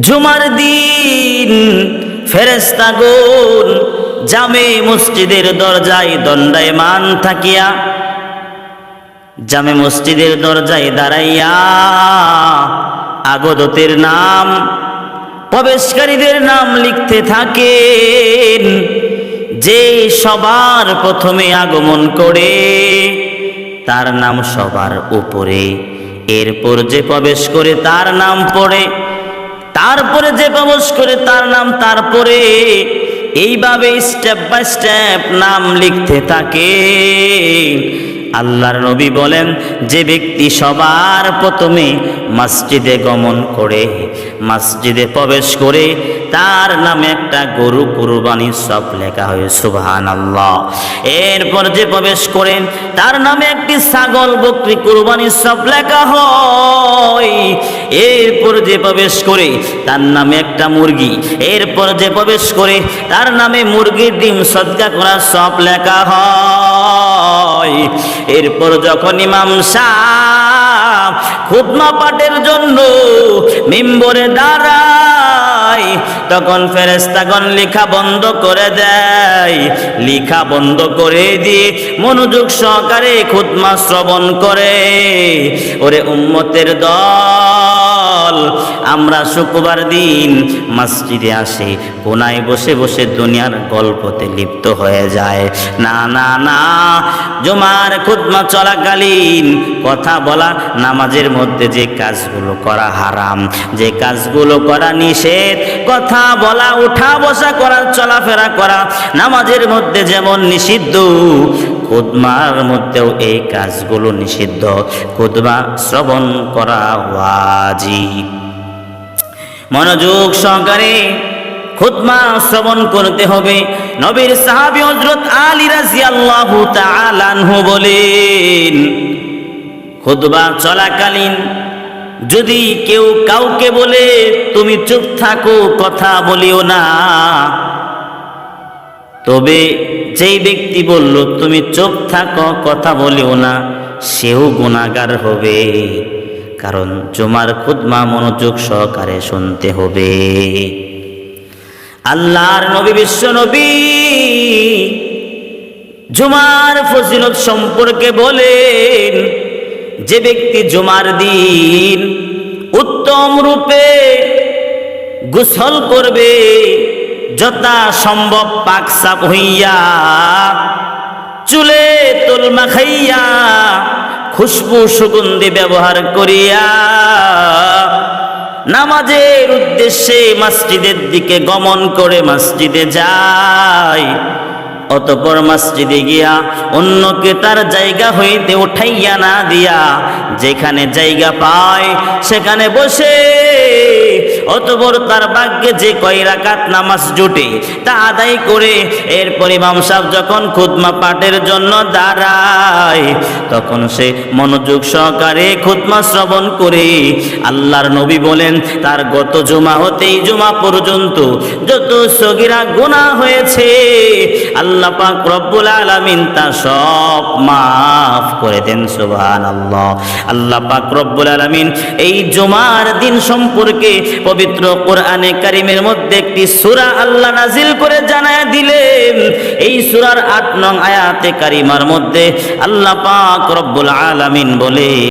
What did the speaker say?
জুমার দিন ফেরেস্তাগুন জামে মসজিদের দরজায় দণ্ডায়মান থাকিয়া, জামে মসজিদের দরজায় দাঁড়াইয়া আগদতের নাম, প্রবেশকারীদের নাম লিখতে থাকেন। যে সবার প্রথমে আগমন করে, তার নাম সবার উপরে। এরপর যে প্রবেশ করে, তার নাম পড়ে। তারপরে যে প্রবেশ করে তার নাম তারপরে এইভাবে স্টেপ বাই স্টেপ নাম লিখতে থাকে। আল্লাহর নবী বলেন, যে ব্যক্তি সবার প্রথমে মসজিদে গমন করে, মসজিদে প্রবেশ করে তার নামে একটা গরু কুরবানি সব লেখা হয় সুবহান আল্লাহ এরপর যে প্রবেশ করেন, তার নামে একটি ছাগল বকরি কুরবানি সব লেখা হয়। এরপর যে প্রবেশ করে, তার নামে একটা মুরগি। এরপর যে প্রবেশ করে, তার নামে মুরগির ডিম সদকা করা সব লেখা হয়। এরপর যখন ইমাম সাহ খুদমা পাঠের জন্য মিম্বরে দাঁড়ায় তখন ফেরেস্তাগণ লেখা বন্ধ করে দেয়। লেখা বন্ধ করে দিয়ে মনোযোগ সহকারে খুদমা শ্রবণ করে। ওরে উম্মতের দল আমরা শুক্রবার দিন মসজিদে আসে, কোনায় বসে বসে দুনিয়ার গল্পতে লিপ্ত হয়ে যায়। না না না, জমার খুদমা চলাকালীন কথা বলা, নামাজের মধ্যে যে কাজগুলো করা হারাম, যে কাজগুলো করা নিষেধ, কথা বলা, উঠা বসা করা, চলাফেরা করা, নামাজের মধ্যে যেমন নিষিদ্ধ খুদমার মধ্যেও এই কাজগুলো নিষিদ্ধ। খুদমা শ্রবণ করা ওয়াজিব। মনোযোগ সহকারে খুদমা শ্রবণ করতে হবে। নবীর সাহাবী হযরত আলী রাদিয়াল্লাহু তাআলা আনহু বলেন খুদবা চলাকালীন যদি কেউ কাউকে বলে, তুমি চুপ থাকো, কথা বলিও না। তবে যেই ব্যক্তি বলল, তুমি চুপ থাকো, কথা বলিও না, সেও গুণাগার হবে। কারণ জুমার খুদমা মনোযোগ সহকারে শুনতে হবে। আল্লাহর নবী বিশ্ব নবী জুমার ফজিলত সম্পর্কে বলেন, যে ব্যক্তি জুমার দিন উত্তম রূপে গোসল করবে যথা সম্ভব পাক সাপ হইয়া, চুলে তোল মাখাইয়া খুশবু সুগন্ধি ব্যবহার করিয়া নামাজের উদ্দেশ্যে মসজিদের দিকে গমন করে মসজিদে যায়। অতপর মসজিদে গিয়া অন্যকে তার জায়গা হইতে উঠাইয়া না দিয়া যেখানে জায়গা পায় সেখানে বসে অতপর তার ভাগ্যে যে কয় রাকাত নামাজ জুটে, তা আদায় করে এরপর ইমাম সাহেব যখন খুদমা পাঠের জন্য দাঁড়ায়, তখন সে মনোযোগ সহকারে খুদমা শ্রবণ করে। আল্লাহর নবী বলেন, তার গত জমা হতেই জুমা পর্যন্ত যত সগিরা গুনাহ হয়েছে, আল্লাহ পাক রব্বুল আলামিন তা সব মাফ করে দেন, সুবহানাল্লাহ। আল্লাহ পাক রব্বুল আলামিন এই জুমার দিন সম্পর্কে পবিত্র কোরআনে কারিমের মধ্যে একটি সুরা আল্লাহ নাজিল করে জানায় দিলেন। এই সুরার আট নং আয়াতে কারিমার মধ্যে আল্লাহ পাক রব্বুল আলামিন বলে